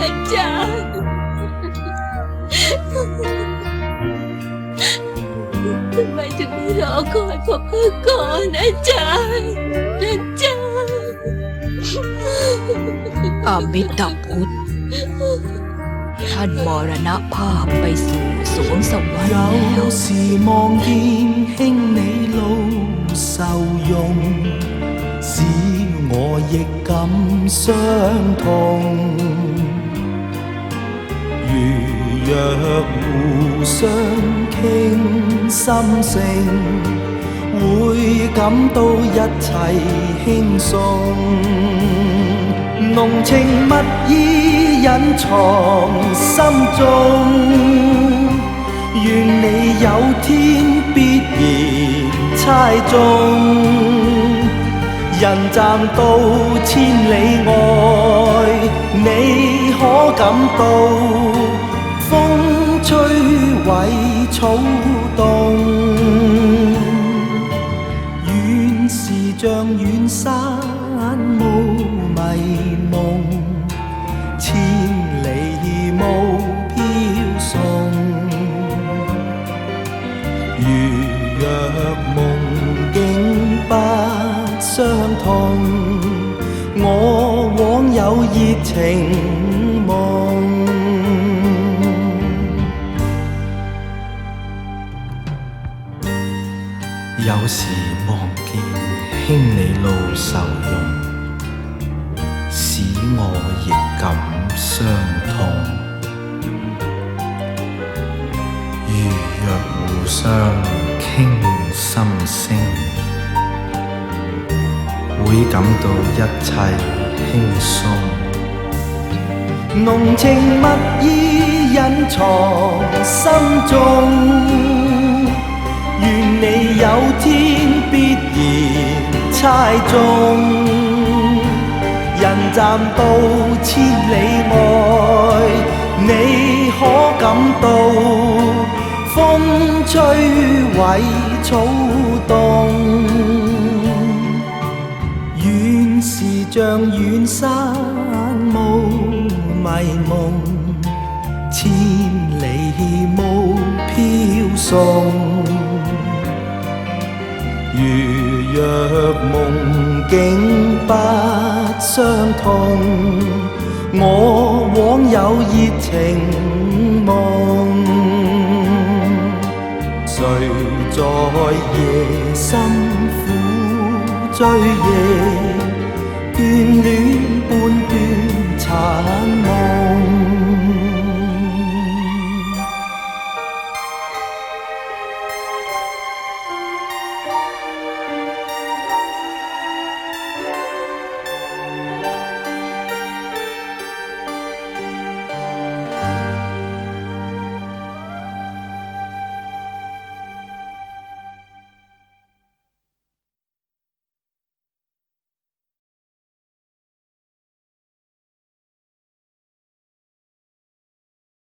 อาจารย์ทำไมถึงไม่รอคอยพ่อเพื่อก่อนอาจารย์อาจารย์ อมิตาพุทธ ท่านมรณภาพไปสู่สวงสวรรค์แล้ว 有时望见兄你路受用，使我亦感伤痛。 相倾心聲，會感到一切輕鬆。濃情蜜意隱藏心中。願你有天必然猜中，人站到千里外，你可感到摧毀草動，遠是像遠山霧迷蒙。千里霧飄送，如若夢境不相同，我往有熱情時望見兄你路受用。使我亦感傷痛。如若互相傾心聲，會感到一切輕鬆。濃情蜜意隱藏心中。願你有天必然猜中。人站到千里外，你可感到風吹毀草動，遠是像遠山霧迷夢，千里霧飄送。如若梦境不相同，我往有热情梦。谁在夜深苦追忆眷恋？